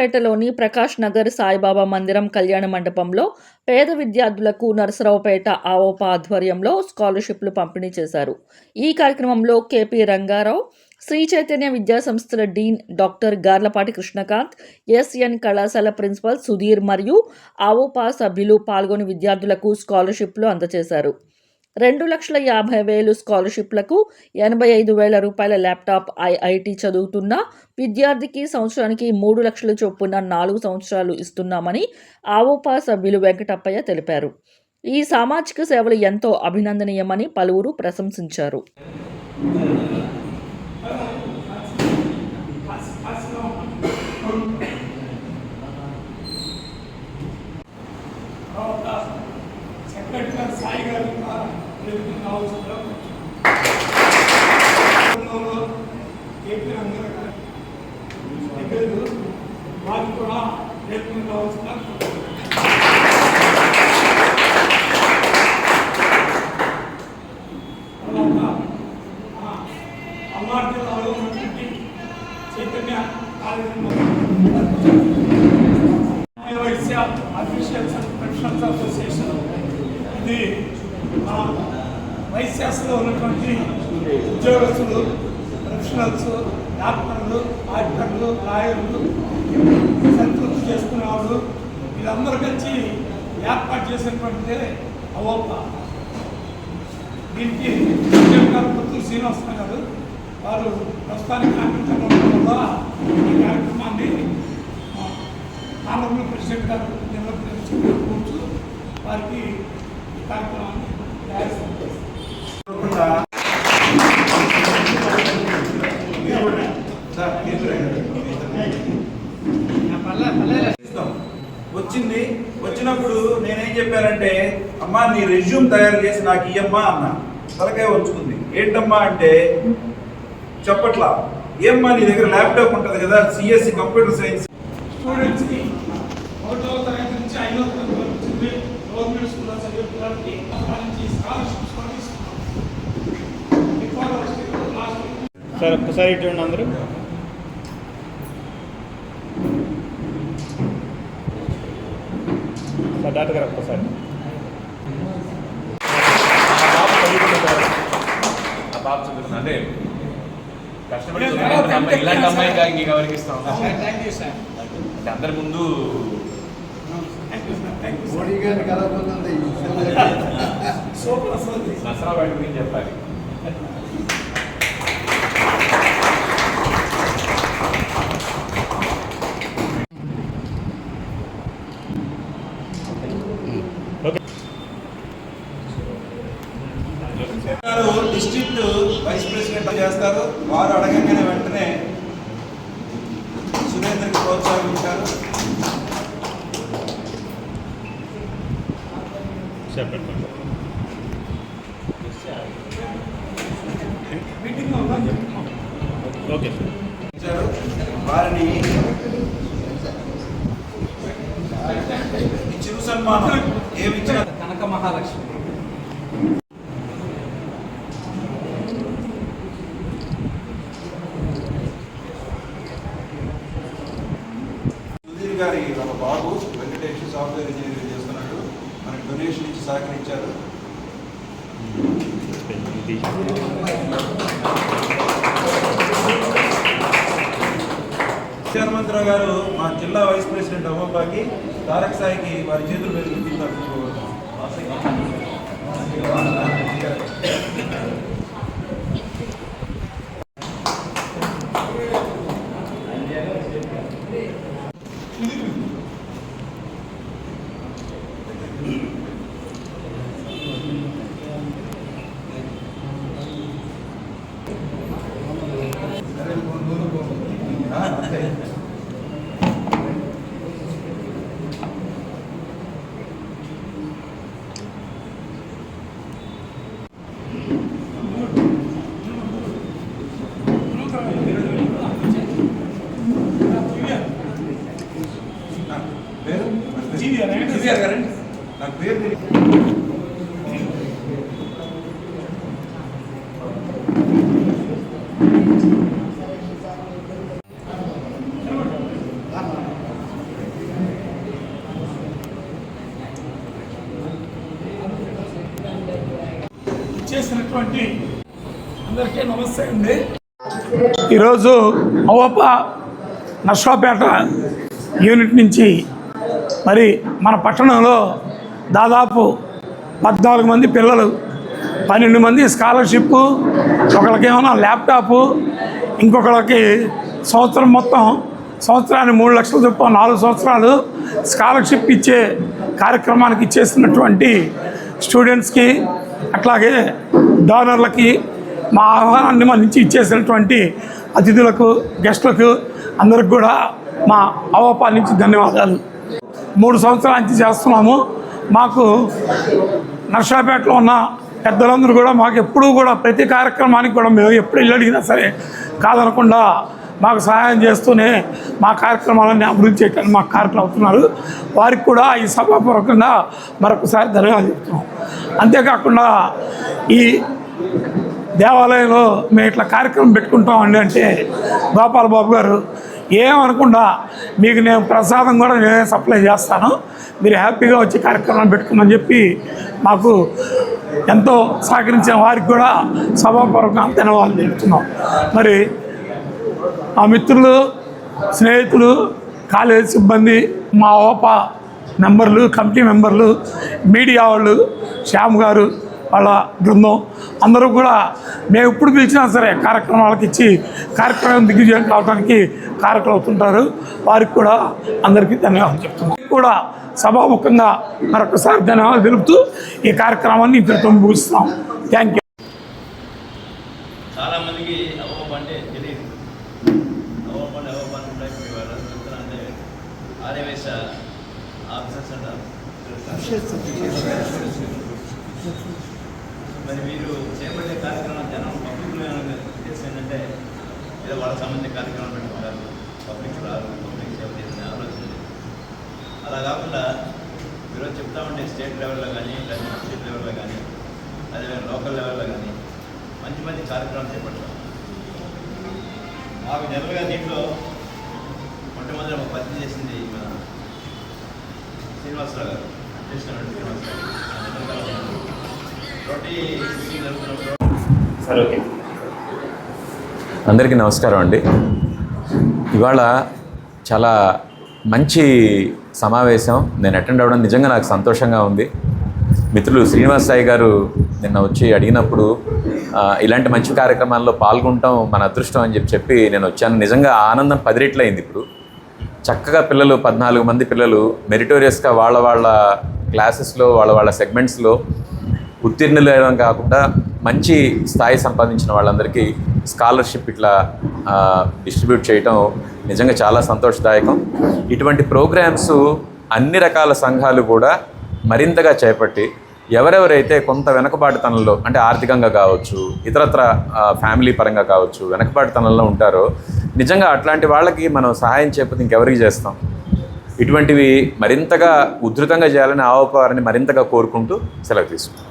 నర్సరావుపేటలోని ప్రకాష్ నగర్ సాయిబాబా మందిరం కళ్యాణ మండపంలో పేద విద్యార్థులకు నరసరావుపేట ఆవోపా ఆధ్వర్యంలో స్కాలర్షిప్లు పంపిణీ చేశారు. ఈ కార్యక్రమంలో కేపీ రంగారావు శ్రీ చైతన్య విద్యా సంస్థల dean doctor Garlapati Krishnakanth SN కళాశాల ప్రిన్సిపల్ సుధీర్ మరియు ఆవోపా సభ్యులు పాల్గొని విద్యార్థులకు స్కాలర్షిప్లు అందజేశారు. రెండు లక్షల యాభై వేలు స్కాలర్షిప్లకు ఎనభై ఐదు వేల రూపాయల ల్యాప్టాప్ ఐఐటి చదువుతున్న విద్యార్థికి సంవత్సరానికి మూడు లక్షల చొప్పున నాలుగు సంవత్సరాలు ఇస్తున్నామని ఆవోపా సభ్యులు వెంకటప్పయ్య తెలిపారు. ఈ సామాజిక సేవలు ఎంతో అభినందనీయమని పలువురు ప్రశంసించారు సెక్రటరీ సాయి గారు కావాల్సిందిగా ఏపీ రంగారావు గారు వారికి కూడా నేర్పుకుని కావాల్సిందిగా అమ్మార్ జిల్లాలో ఉన్నటువంటి చైతన్య కాలేజీలో అఫీషియల్స్ అండ్ ప్రొఫెషనల్స్ అసోసియేషన్ ఇది మన ఉన్నటువంటి ఉద్యోగస్తులు ప్రొఫెషనల్స్ డాక్టర్లు ఆడిటర్లు లాయర్లు సంతృప్తి చేసుకునే వాళ్ళు వీళ్ళందరూ కలిసి ఏర్పాటు చేసినటువంటి అవోప దీనికి పుత్తూరు శ్రీనివాసరావు గారు వారు ప్రస్తుతానికి కాంపిటెంట్ వల్ల ఈ కార్యక్రమాన్ని ఆ, ప్రెసిడెంట్ గారు నిర్వహించవచ్చు వారికి ఈ కార్యక్రమాన్ని తయారు చేస్తారు. వచ్చింది. వచ్చినప్పుడు నేనేం చెప్పానంటే అమ్మా నీ రెజ్యూమ్ తయారు చేసి నాకు ఇయ్యమ్మా అన్న. తలకాయ ఉంచుకుంది ఏంటమ్మా అంటే చెప్పట్లా. ఏమ్మా నీ దగ్గర ల్యాప్టాప్ ఉంటుంది కదా సిఎస్సి కంప్యూటర్ సైన్స్ స్టూడెంట్స్కి సార్ ఒక్కసారి ఇటు ఉండండి అందరూ. సార్ డాక్టర్ గారు ఒక్కసారి. ఆ పాప చదువుతుంది అంటే కష్టపడి చదువుకునే అమ్మాయి ఇలాంటి అమ్మాయి కాదు ఇంక ఎవరికి ఇస్తాం? Thank you sir. అంటే అందరి ముందు thank you sir thank you Modi గారిని కలవకుంది సూపర్ అసలు నసరాబాద్ గురించి చెప్పాలి గారు డిస్ట్రిక్ట్ వైస్ ప్రెసిడెంట్ చేస్తారు వారు అడగంగానే వెంటనే సురేంద్రకి సార్. ఇచ్చారు. వారిని ఈ చిరు సన్మానం. ఏమి కనక మహాలక్ష్మి సుధీర్ గారి ఒక బాబు వెంకటేష్ సాఫ్ట్వేర్ ఇంజనీరింగ్ చేస్తున్నాడు మనకి డొనేషన్ ఇచ్చి సహకరించారు. హనుమంతరావు గారు మా జిల్లా వైస్ ప్రెసిడెంట్ అవ్వబాకి తారక్ సాయికి వారి చేతుల మీద పేరు చేసినటువంటి అందరికీ నమస్తే అండి. ఈరోజు అవప నర్సాపేట యూనిట్ నుంచి మరి మన పట్టణంలో దాదాపు పద్నాలుగు మంది పిల్లలు పన్నెండు మంది స్కాలర్షిప్ ఒకళ్ళకి ఏమైనా ల్యాప్టాపు ఇంకొకళ్ళకి సంవత్సరం మొత్తం సంవత్సరానికి మూడు లక్షలు చొప్పున నాలుగు సంవత్సరాలు స్కాలర్షిప్ ఇచ్చే కార్యక్రమానికి ఇచ్చేస్తున్నటువంటి స్టూడెంట్స్కి అట్లాగే డోనర్లకి మా ఆహ్వానాన్ని నుంచి ఇచ్చేసినటువంటి అతిథులకు గెస్టులకు అందరికి కూడా మా అవపా నుంచి ధన్యవాదాలు. మూడు సంవత్సరాల నుంచి చేస్తున్నాము. మాకు నర్సాపేటలో ఉన్న పెద్దలందరూ కూడా మాకు ఎప్పుడూ కూడా ప్రతి కార్యక్రమానికి కూడా మేము ఎప్పుడు ఇల్లు అడిగినా సరే కాదనకుండా మాకు సహాయం చేస్తూనే మా కార్యక్రమాలన్నీ అభివృద్ధి చేయడానికి మాకు కార్యక్రమం అవుతున్నారు. వారికి కూడా ఈ సభాపూర్వకంగా మరొకసారి ధన్యవాదాలు చెప్తున్నాం. అంతేకాకుండా ఈ దేవాలయంలో మేము ఇట్లా కార్యక్రమం పెట్టుకుంటామండి అంటే గోపాల బాబు గారు ఏమనకుండా మీకు నేను ప్రసాదం కూడా నేనే సప్లై చేస్తాను. మీరు హ్యాపీగా వచ్చి కార్యక్రమం పెట్టుకోమని చెప్పి మాకు ఎంతో సహకరించిన వారికి కూడా సభాపూర్వకంగా ధన్యవాదాలు తెలుపుతున్నాం. మరి మా మిత్రులు స్నేహితులు కాలేజ్ సిబ్బంది మా ఓప మెంబర్లు కమిటీ మెంబర్లు మీడియా వాళ్ళు శ్యామ్ గారు వాళ్ళ బృందం అందరూ కూడా మేము ఎప్పుడు పిలిచినా సరే కార్యక్రమాలకు ఇచ్చి కార్యక్రమం దిగ్విజయం కావడానికి కార్యక్రమం అవుతుంటారు. వారికి కూడా అందరికీ ధన్యవాదాలు చెప్తున్నాం. కూడా సభాముఖంగా మరొకసారి ధన్యవాదాలు తెలుపుతూ ఈ కార్యక్రమాన్ని ఇంతటితో ముగిస్తున్నాం. థ్యాంక్ యూ చాలామందికి మందికి అవోప అంటే తెలియదు అవోప అంటే ఉంటాయి. ఇప్పుడు వాళ్ళు చెప్తున్నా ఆర్యవేశ ఆఫీసర్స్ అంటారు. మరి మీరు చేపట్టే కార్యక్రమం జనం పబ్లిక్లో ఉద్దేశం ఏంటంటే ఏదో వాళ్ళ సంబంధించిన కార్యక్రమం పెట్టుకుంటారు. పబ్లిక్ రాదు పబ్లిక్ సేవ చేసిన ఆలోచన అలా కాకుండా ఈరోజు చెప్తా ఉంటే స్టేట్ లెవెల్లో కానీ లేదా స్టేట్ లెవెల్లో కానీ అదే లోకల్ లెవెల్లో కానీ మంచి మంచి కార్యక్రమాలు చేపట్టాం మాకు జనరల్గా దీంట్లో మొట్టమొదటి ఒక పత్రిక చేసింది మన శ్రీనివాసరావు గారు అధ్యక్షుడు శ్రీనివాసరావు గారు. అందరికీ నమస్కారం అండి. ఇవాళ చాలా మంచి సమావేశం. నేను అటెండ్ అవ్వడం నిజంగా నాకు సంతోషంగా ఉంది. మిత్రులు శ్రీనివాస్ సాయి గారు నిన్న వచ్చి అడిగినప్పుడు ఇలాంటి మంచి కార్యక్రమాల్లో పాల్గొనటం మన అదృష్టం అని చెప్పి చెప్పి నేను వచ్చాను. నిజంగా ఆనందం పది అయింది ఇప్పుడు. చక్కగా పిల్లలు పద్నాలుగు మంది పిల్లలు మెరిటోరియస్గా వాళ్ళ వాళ్ళ క్లాసెస్లో వాళ్ళ వాళ్ళ సెగ్మెంట్స్లో ఉత్తీర్ణులు అవ్వడం కాకుండా మంచి స్థాయి సంపాదించిన వాళ్ళందరికీ స్కాలర్షిప్ ఇట్లా డిస్ట్రిబ్యూట్ చేయటం నిజంగా చాలా సంతోషదాయకం. ఇటువంటి ప్రోగ్రామ్స్ అన్ని రకాల సంఘాలు కూడా మరింతగా చేపట్టి ఎవరెవరైతే కొంత వెనకబాటుతనంలో అంటే ఆర్థికంగా కావచ్చు ఇతరత్ర ఫ్యామిలీ పరంగా కావచ్చు వెనకబాటుతనంలో ఉంటారో నిజంగా అట్లాంటి వాళ్ళకి మనం సహాయం చేయకపోతే ఇంకెవరికి చేస్తాం? ఇటువంటివి మరింతగా ఉధృతంగా చేయాలని ఆవపారని మరింతగా కోరుకుంటూ సెలవు తీసుకుంటాం